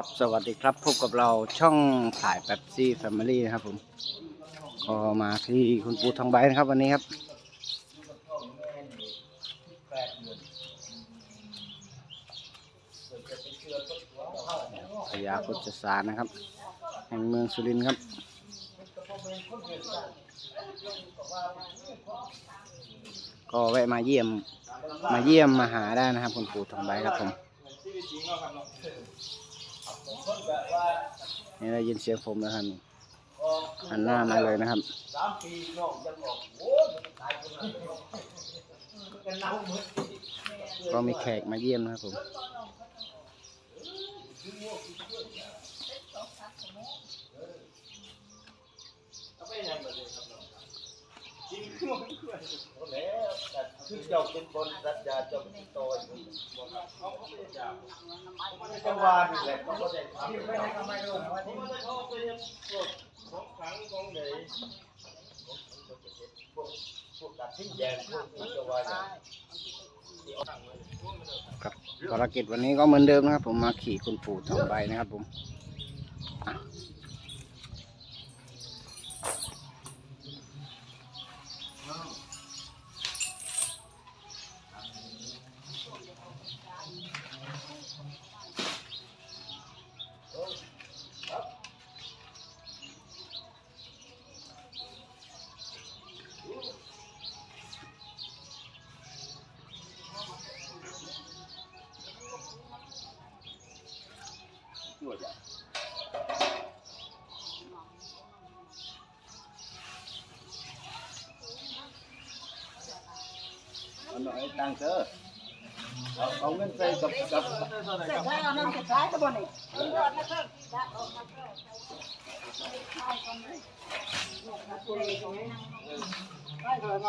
ครับสวัสดีครับพบกับเราช่องถ่ายแป๊บซี่แฟมิลี่นะครับผมก็มาที่คุณปูทองใบนะครับวันนี้ครับพญาโคจสารนะครับ แห่งเมืองสุรินทร์ครับก็แวะมาเยี่ยมมาเยี่ยมมาหาได้นะครับ คุณปู่ทองใบครับผม นี่ได้ยินเสียงผมแล้วครับนี่หันหน้ามาเลยนะครับก็มีแขกมาเยี่ยมนะครับผมคื อเจ้าเป็นคนสัญญาเจ้าเป็นโตอยู่จังหวะนี่แหละก็บ่ได้ทำไม่ได้ทำไมเลยผมไม่ได้เขาไปพวกของขังของไหนพวกพวกตัดทิ้งแดงพวกนี้จะว่าอย่างครับภารกิจวันนี้ก็เหมือนเดิมนะครับ ผมมาขี่คุณปู่ทองใบนะครับผม เอาหน่อยตังค์เถอะเอาเอาเงินใส่กับกับเอาน้ำสุดท้ายก็บ่นี่ได้เลยม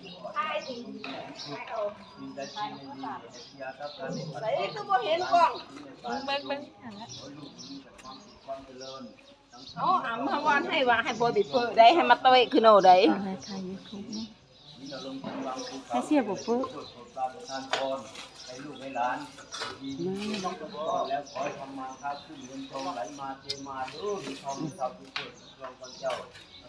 ใส่ก็บ่เห็นกล้องเบิ้งเบิ้งเอาอ่ำพวันให้ว่าให้บ่ติเปิดได้ให้มาเตยคือโนได้อะไรถ่ายยูทูบนี่ถ้าเสียบปุ๊บทานพรให้ลูกให้หลานดีต้องกระบอกแล้วขอให้ทำมาค้าขึ้นเงินทองไหลมาเทมาเด้อมีทองมีทรัพย์มีเกิดรองกันเจ้ามันจันทุกหลายแต่นรองมันจิตทีแล้วก็เอาจังกันรองควา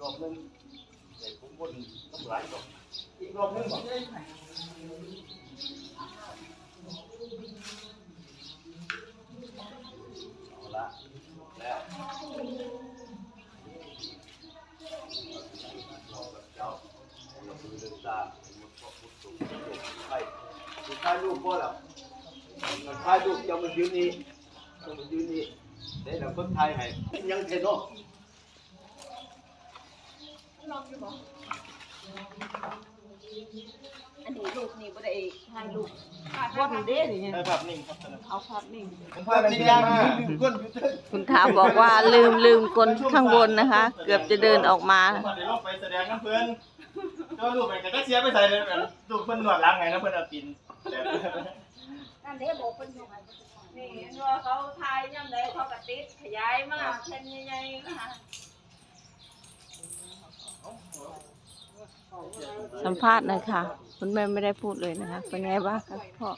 รอบหนึงเด็กผมบนต้องหลายรอบอีกรอบหนึงบอกเอาละแล้วเจ้าเราคือเดินตามมันพอพุทธสุขไปสุดท้ายลูกพ่อแล้วสุดท้ายลูกจะมายืนนี่จะมายืนนี่ได้แล้วคนไทยให้ยังเทนออันนี้ลูกนี่บ่ได้ให้ลูกบ่นเด้นี่ ได้ภาพนิ่งครับเอาภาพนิ่งภาพนิ่งยังก้นอยู่เถิงคุณถามบอกว่าลืมลืมคนข้างบนนะคะ เกือบจะเดินออกมาเดี๋ยวลงไปแสดงน้ำเพื่อนเจ้าลูกไปก็เสียไปใส่เลยแบบลูกเพื่อนหนวดล้างไงนะเพื่อนเอาปิน นั่นเด้บ่เพิ่นยู่ให้นี่เห็นว่าเขาทายย่ำใดเขาก็ติดขยายมากเช่นใหญ่ๆนะคะสัมภาษณ์หน่อยค่ะคุณแม่ไม่ได้พูดเลยนะคะ เป็นไงบ้างคะพ่อ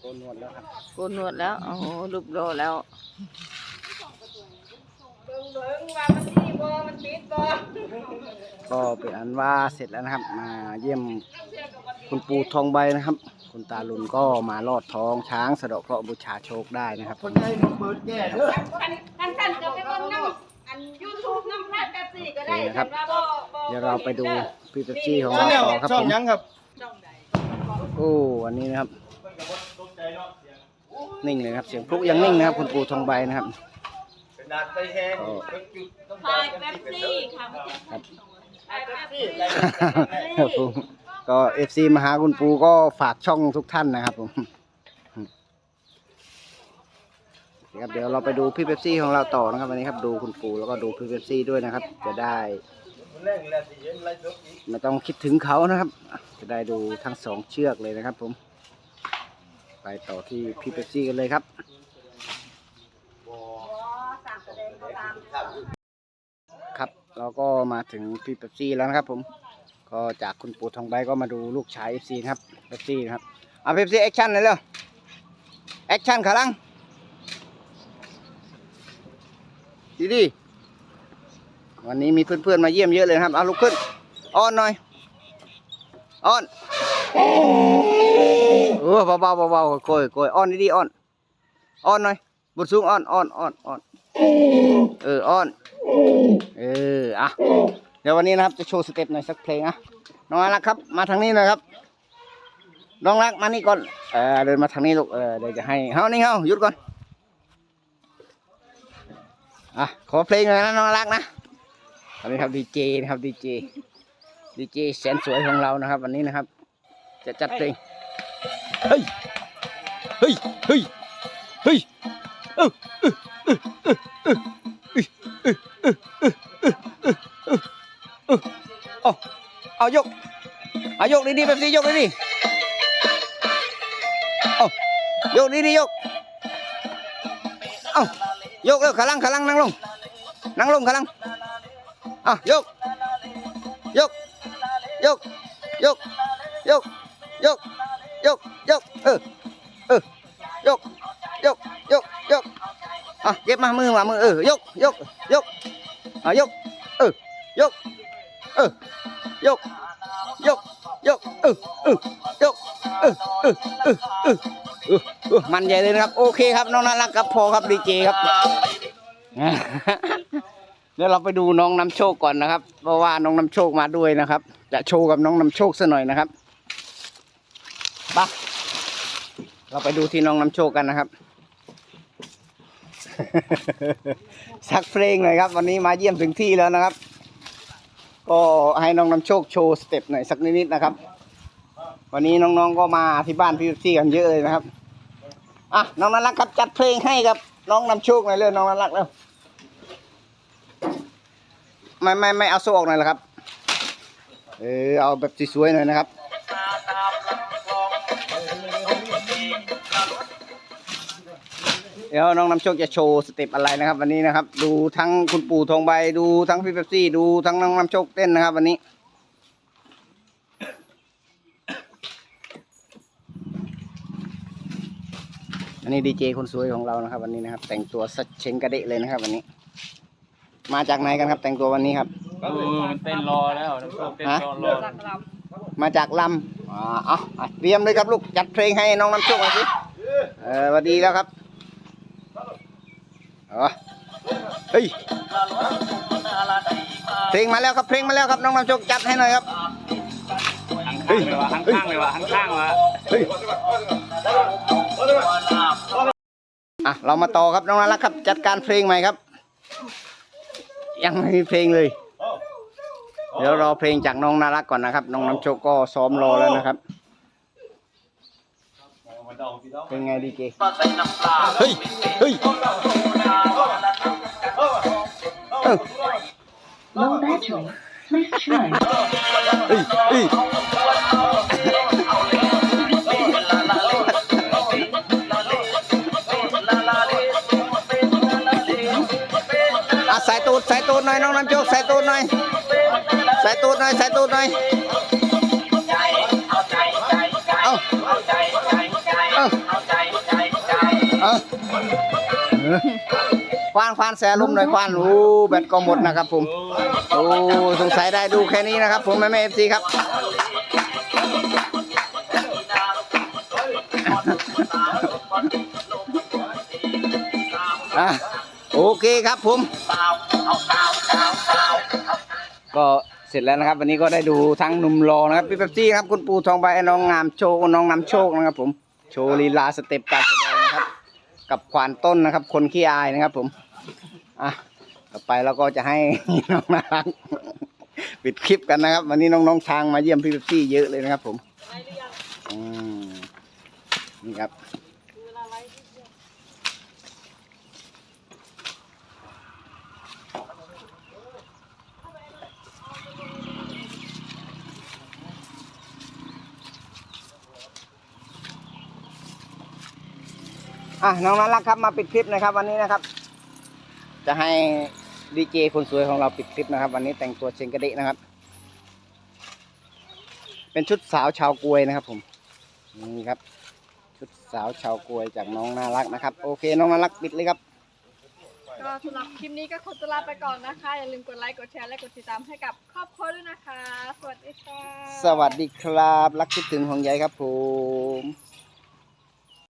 โกนหนวดแล้วครับโกนหนวดแล้วโอ้โหรูปโลแล้วเบิ่งเบิ่งมันดีบ่มันติดบ่ก็เป็นอันว่าเสร็จแล้วนะครับ มาเยี่ยมคุณปู่ทองใบนะครับ คุณตาลุนก็มาลอดท้องช้างสะเดาะเคราะห์บูชาโชคได้นะครับคนไทยมันเปิดแก่เด้อคันคันท่านจะไปเบิ่งน้ำอัน YouTube น้ำพลาดแป๊บซี่ก็ได้โอเคนะครับแต่ว่าบ่บ่เดี๋ยวเราไปดูพี่เป๊ปซี่ของช่องเรายังต่อครับช่อผงมยังครับโอ้วันนี้นะครับเพิ่นก็บ่ตกใจเนาะเสียงนิ่งเลยนะครับเสียงพลุยังนิ่งนะครับ คุณปู่ทองใบนะครับเป็นดาดไปแห้งเพิ่นจุดต้องทาการยกันแป๊บที่เป็นซี่เด้อค่ะไม่ใช่ครับทายแป๊บซี่ครับผม ก็เอฟซีมาหาคุณปูก็ฝากช่องทุกท่านนะครับผมครับเดี๋ยวเราไปดูพี่เป๊ปซี่ของเราต่อนะครับวันนี้ครับดูคุณปูแล้วก็ดูพี่เป๊ปซี่ด้วยนะครับ จะได้ ไม่ต้องคิดถึงเขานะครับ จะได้ดูทั้งสองเชือกเลยนะครับ ผม ไปต่อที่พี่เป๊ปซี่กันเลยครับครับเราก็มาถึงพี่เป๊ปซี่แล้วนะครับผม ก็จากคุณปู่ทองใบก็มาดูลูกชายเอฟซีนะครับเป๊ปซี่นะครับเอาเป๊ปซี่แอคชั่นเลยเร็วแอคชั่นขาลังดีดีวันนี้มีเพื่อนๆมาเยี่ยมเยอะเลยครับเอาลุกขึ้นอ้อนหน่อยอ้อนเออเบาๆเบาๆโกยโกยอ้อนดีๆอ้อนอ้อนหน่อยบุญสูงอ้อนอ้อนอ้อนอ้อนเอออ้อนเอออะ เดี๋ยววันนี้นะครับจะโชว์สเต็ปหน่อยสักเพลงอะน้องรักครับ มาทางนี้นะครับ น้องรักมานี่ก่อนเออเดินมาทางนี้ลูกเออเดี๋ยวจะให้เฮานี่เฮาหยุดก่อนอะขอเพลงหน่อยนะน้องรักนะวันนี้ครับดีเจนะครับดีเจดีเจแสนสวยของเรานะครับ วันนี้นะครับ จะจัดเพลงเฮ้ยเฮ้ยเฮ้ยเฮ้ยเออเออเออเออเออเออเออ เอายก เอายกดีๆแบบนี้ยกดีๆเอายกดีๆยก เอายกเร็วขาลังขาลังนั่งลง นั่งลงขาลังเอายก ยก ยก ยก ยก ยก ยก ยก เออ เออ ยก ยก ยก ยก อะเก็บมา มือมามือ เออ ยก ยก ยก อะยก เออ ยก เออ ยก ยก ยกเออเออยกเออเออเออเออเออเอมันใหญ่เลยนะครับ โอเคครับ น้องน่ารักครับพอครับดีเจครับ เดี๋ยวเราไปดูน้องนำโชคก่อนนะครับ เพราะว่าน้องนำโชคมาด้วยนะครับ จะโชว์กับน้องนำโชคซะหน่อยนะครับปะเราไปดูที่น้องนำโชคกันนะครับ สักเพลงหน่อยครับ วันนี้มาเยี่ยมถึงที่แล้วนะครับ ก็ให้น้องนำโชคโชว์สเต็ปหน่อยสักนิดๆนะครับ วันนี้น้องๆก็มาที่บ้านพี่ซี่กันเยอะเลยนะครับอะน้องน่ารักครับจัดเพลงให้กับ น้องนำโชคหน่อยเลยน้องน่ารักเร็วไม่ไม่ไม่เอาโซ่ออกหน่อยเหรอครับ เออเอาแบบสวยๆหน่อยนะครับ เดี๋ยวน้องนำโชคจะโชว์สเต็ปอะไรนะครับ วันนี้นะครับ ดูทั้งคุณปู่ทองใบดูทั้งพี่เป๊ปซี่ดูทั้งน้องนำโชคเต้นนะครับ วันนี้อันนี้ดีเจคนสวยของเรานะครับ วันนี้นะครับ แต่งตัวสัดเชงกระเดะเลยนะครับ วันนี้ มาจากไหนกันครับ แต่งตัววันนี้ครับเออมันเต้นรอแล้วน้ำโชคเต้นรอรอจากลมาจากลำอ่าเอาอะเตรียมเลยครับลูกจัดเพลงให้น้องน้ำโชคหน่อยสิเออสวัสดีแล้วครับเออเฮ้ยเพลงมาแล้วครับเพลงมาแล้วครับน้องน้ำโชคจัดให้หน่อยครับหันข้างเลยว่ะหันข้างเลยว่ะหันข้างว่ะเฮ้ยอะเรามาต่อครับน้องน่ารักครับจัดการเพลงใหม่ครับ ยังไม่มีเพลงเลย เดี๋ยวรอเพลงจากน้องน่ารักก่อนนะครับ น้องน้ำโชคก็ซ้อมรอแล้วนะครับเป็นไงดีเจเฮ้ยเฮ้ยเออ Low battery. Please charge. Ê, ê. À, sai tụt, sai tụt này, nó làm trước, sai tụt này. Sai tụt này, sai tụt này. Ờ. Ờ. Ờ. คใส่ตูดหน่อยใส่ตูดหน่อยใส่ตูดหน่อยเอาเอาเอาควานควานแสลุ่มหน่อยควานโอ้แบตก็หมดนะครับผมโอ้สงสัยได้ดูแค่นี้นะครับ ผมแม่แม่เอฟซีครับโอเคครับผม ก็เสร็จแล้วนะครับ วันนี้ก็ได้ดูทั้งหนุ่มรอนะครับพี่เป๊ปซี่ครับคุณปูทองใบน้องงามโชว์น้องนำโชคนะครับ ผมโชว์ลีลาสเต็ปการแสดงนะครับ กับควานต้นนะครับ คนขี้อายนะครับผม อะต่อไปเราก็จะให้น้องนารักปิดคลิปกันนะครับ วันนี้น้องๆทางมาเยี่ยมพี่เป๊ปซี่เยอะเลยนะครับ ผมอืมนี่ครับอะน้องน่ารักครับมาปิดคลิปนะครับ วันนี้นะครับ จะให้ดีเจคนสวยของเราปิดคลิปนะครับ วันนี้แต่งตัวเชงกระเดะนะครับ เป็นชุดสาวชาวกวยนะครับ ผมนี่ครับ ชุดสาวชาวกวยจากน้องน่ารักนะครับ โอเคน้องน่ารักปิดเลยครับก็สำหรับคลิปนี้ก็ขอตัวลาไปก่อนนะคะ อย่าลืมกดไลค์กดแชร์และกดติดตามให้กับครอบครัวด้วยนะคะ สวัสดีค่ะสวัสดีครับ รักคิดถึงของยายครับผม